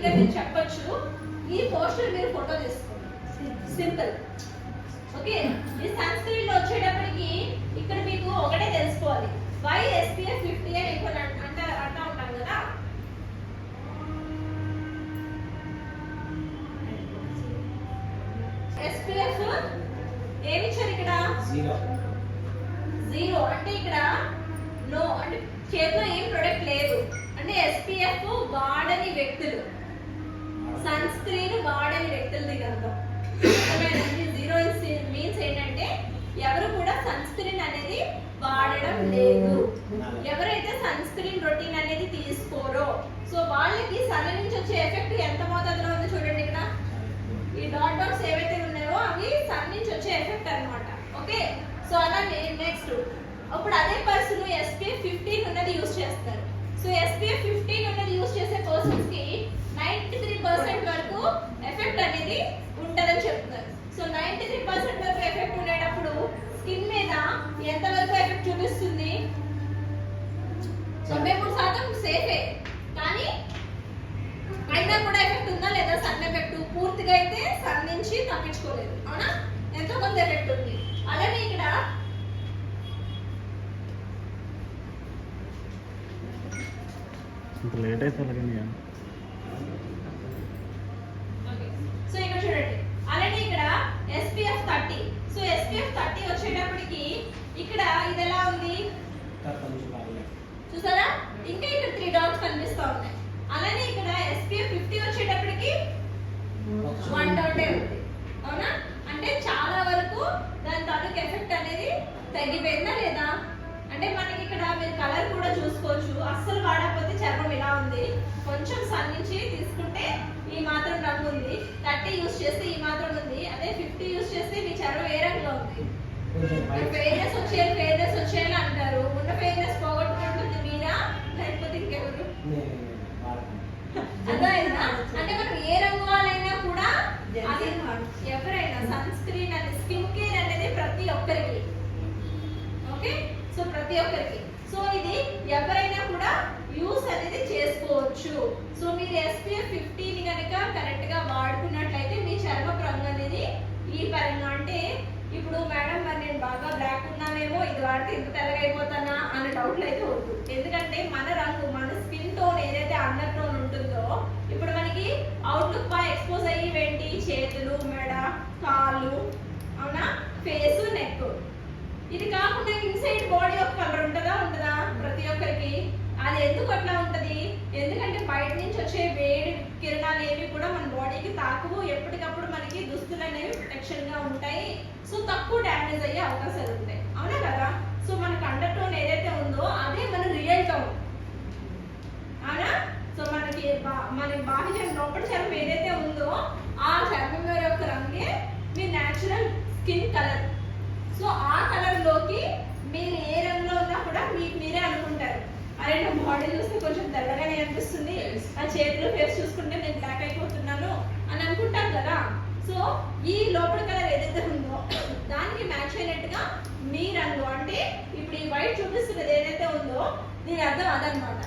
గా మీరు చెప్పొచ్చు. ఈ పోస్టర్ మీరు ఫోటో తీసుకోండి. సింపుల్. ఓకే? ఈ సన్ స్క్రీన్లో వచ్చేటప్పటికి ఇక్కడ మీకు ఒకటే తెలుసుకోవాలి. వై ఎస్పీఎఫ్ ఫిఫ్టీ అని ఎక్కువ అంటే అంటా ఉంటాం కదా? ఎస్పీఎఫ్ ఏమి ఇచ్చారు ఇక్కడ? జీరో. జీరో. అంటే ఇక్కడ నో అంటే చేతిలో ఏం ప్రొడక్ట్ లేదు. అంటే ఎస్పీఎఫ్ వాడని వ్యక్తులు. సన్ స్క్రీన్ వాడని వ్యక్తులది అర్థం జీరో మీన్స్ ఏంటంటే ఎవరు కూడా సన్ స్క్రీన్ అనేది వాడడం లేదు. ఎవరైతే సన్ స్క్రీన్ రొటీన్ అనేది తీసుకోరో సో వాళ్ళకి సన్ నుంచి వచ్చే ఎఫెక్ట్ ఎంత మోతాదులో ఉందో చూడండి ఇక్కడ. ఈ డాట్ డాట్స్ ఏవైతే ఉన్నాయో అవి సన్ నుంచి వచ్చే ఎఫెక్ట్ అన్నమాట. ఓకే సో అలా నెక్స్ట్ ఇప్పుడు అదే పర్సన్ ఎస్పీ అనేది ఉంటుందని చెప్తున్నారు. సో నైన్టీ త్రీ పర్సెంట్ వరకు ఎఫెక్ట్ ఉండేటప్పుడు స్కిన్ మీద ఎంత వరకు ఎఫెక్ట్ చూపిస్తుంది? తొంభై మూడు శాతం సేఫే కానీ అయినా కూడా ఎఫెక్ట్ ఉందా లేదా సన్ ఎఫెక్ట్ పూర్తిగా అయితే సన్ నుంచి తప్పించుకోలేదు. అవునా? ఎంతో కొంత ఎఫెక్ట్ ఉంది. అలానే ఇక్కడ ఇంత లేట్ అయితే అలాగని సో ఇక్కడ చూడండి అలానే ఇక్కడ SPF thirty so SPF thirty వచ్చేటప్పటికి ఇక్కడ ఇది ఎలా ఉంది కొంచెం బాగా చూసారా ఇంకా ఇక్కడ త్రీ డాట్స్ కనిపిస్తా ఉన్నాయి అలానే ఇక్కడ ఎస్పీఎఫ్ ఫిఫ్టీ వచ్చేటప్పటికి వన్ డాటే ఉంది. అవునా? అంటే చాలా వరకు దాని తాలూకు ఎఫెక్ట్ అనేది తగ్గిపోయిందా లేదా? అంటే మనకి ఇక్కడ మీరు కలర్ కూడా చూసుకోవచ్చు. అస్సలు వాడకపోతే చర్మం ఇలా ఉంది. కొంచెం సన్ నుంచి తీసుకుంటే ఈ మాత్రం రంగు ఉంది. థర్టీ యూస్ చేస్తే ఈ మాత్రం ఉంది. అదే ఫిఫ్టీ యూస్ చేస్తే మీ చర్మం ఏ రంగులో ఉంది? ఫెయిర్నెస్ వచ్చేయాలి ఫెయిర్నెస్ వచ్చేయాలి అంటారు సన్ స్క్రీన్ అనేది స్కిన్ కేర్ అనేది ప్రతి ఒక్కరికి. ఓకే సో ప్రతి ఒక్కరికి. సో ఇది ఎవరైనా కూడా యూస్ అనేది చేసుకోవచ్చు. సో మీరు ఎస్పీఎఫ్ ఫిఫ్టీని కనుక కరెక్ట్గా వాడుకున్నట్లయితే మీ చర్మ రంగు అనేది ఈ పరంగా అంటే ఇప్పుడు మేడం మరి నేను బాగా బ్లాక్ ఉన్నానేమో ఇది వాడితే ఇంత తెల్లగైపోతానా అనే డౌట్లు అయితే వద్దు. ఎందుకంటే మన రంగు మన స్కిన్ టోన్ ఏదైతే అండర్ టోన్ ఉంటుందో ఇప్పుడు మనకి అవుట్లుక్ బాగా ఎక్స్పోజ్ అయ్యి ఏంటి చేతులు మెడ కాళ్ళు అవునా? ఫేస్ నెక్ ఇది కాకుండా ఇన్సైడ్ బాడీ ఒక కలర్ ఉంటుందా? ఉంటుందా ప్రతి ఒక్కరికి. అది ఎందుకు అట్లా ఉంటుంది? ఎందుకంటే బయట నుంచి వచ్చే వేడి కిరణాలు ఏవి కూడా మన బాడీకి తాకవు. ఎప్పటికప్పుడు మనకి దుస్తులు అనేవి ప్రొటెక్షన్గా ఉంటాయి. సో తక్కువ డ్యామేజ్ అయ్యే అవకాశాలు ఉంటాయి. అవునా కదా? సో మనకు అండర్ టోన్ ఏదైతే ఉందో అదే మన రియల్ టోన్ అవునా? మన బాహ్య లోపల చర్మం ఏదైతే ఉందో ఆ చర్మం యొక్క రంగే మీ న్యాచురల్ స్కిన్ కలర్ సో ఆ కలర్లోకి మీరు ఏ రంగులో ఉన్నా కూడా మీకు మీరే అనుకుంటారు. అరే నా బాడీ చూస్తే కొంచెం తెల్లగానే అనిపిస్తుంది. నా చేతులు ఫేస్ చూసుకుంటే నేను బ్లాక్ అయిపోతున్నాను అని అనుకుంటాం కదా. సో ఈ లోపల కలర్ ఏదైతే ఉందో దానికి మ్యాచ్ అయినట్టుగా మీ రంగు. అంటే ఇప్పుడు ఈ వైట్ చూపిస్తున్నది ఏదైతే ఉందో దీని అర్థం అదనమాట.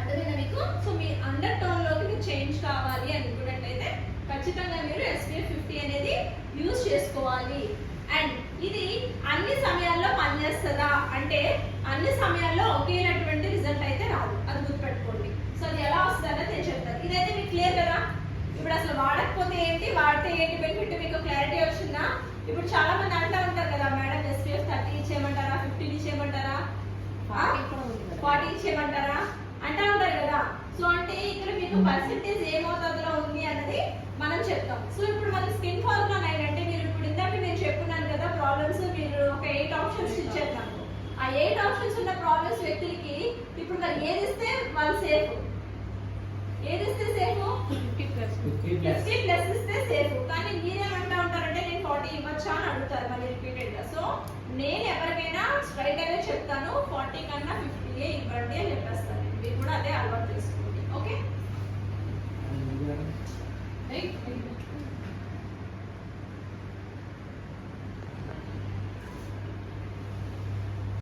అర్థమైందా మీకు? సో మీ అండర్ టోన్లోకి మీరు చేంజ్ కావాలి అనుకున్నట్లయితే ఖచ్చితంగా మీరు ఎస్పీఎఫ్ ఫిఫ్టీ అనేది యూజ్ చేసుకోవాలి. అండ్ ఇది అన్ని సమయాల్లో పనిచేస్తుందా? అంటే అన్ని సమయాల్లో ఒకేనటువంటి రిజల్ట్ అయితే రాదు. అది గుర్తుపెట్టుకోండి. సో అది ఎలా వస్తుంది నేను చెప్తాను. ఇదైతే మీకు క్లియర్ కదా? ఇప్పుడు అసలు వాడకపోతే ఏంటి? వాడితే ఏంటి? బెనిఫిట్ మీకు క్లారిటీ వచ్చిందా? ఇప్పుడు చాలా మంది అంటూ ఉంటారు కదా మేడం ఎస్పీఎఫ్ థర్టీ ఇచ్చేయమంటారా? ఫిఫ్టీన్ ఇచ్చేయమంటారా? ఫార్టీ ఇచ్చేయమంటారా? అంటా ఉంటారు కదా. సో అంటే ఇక్కడ మీకు పర్సెంటేజ్ ఏ మోతాదులో ఉంది అన్నది మనం చెప్తాం. సో ఇప్పుడు మన స్కిన్ ఫార్ములా నైన్ అంటే మీరు ఇప్పుడు ఇందాక నేను చెప్పున్నాను కదా ప్రాబ్లమ్స్ మీరు ఒక ఎయిట్ ఆప్షన్స్ ఇచ్చారు నాకు. ఆ ఎయిట్ ఆప్షన్స్ ఉన్న ప్రాబ్లమ్స్ వ్యక్తులకి ఇప్పుడు మరి ఏది ఇస్తే వాళ్ళు సేఫ్ ఏది ఇస్తే safe fifty plus fifty plus ఇస్తే సేఫ్ కానీ మీరేమంటా ఉంటారంటే నేను ఫార్టీ ఇవ్వచ్చా? అని అడుగుతారు మళ్ళీ రిపీటెడ్గా. సో నేను ఎవరికైనా స్ట్రైట్ అవే చెప్తాను ఫార్టీ కూడా అదే అలవాటు చేసుకోండి ఓకే రైట్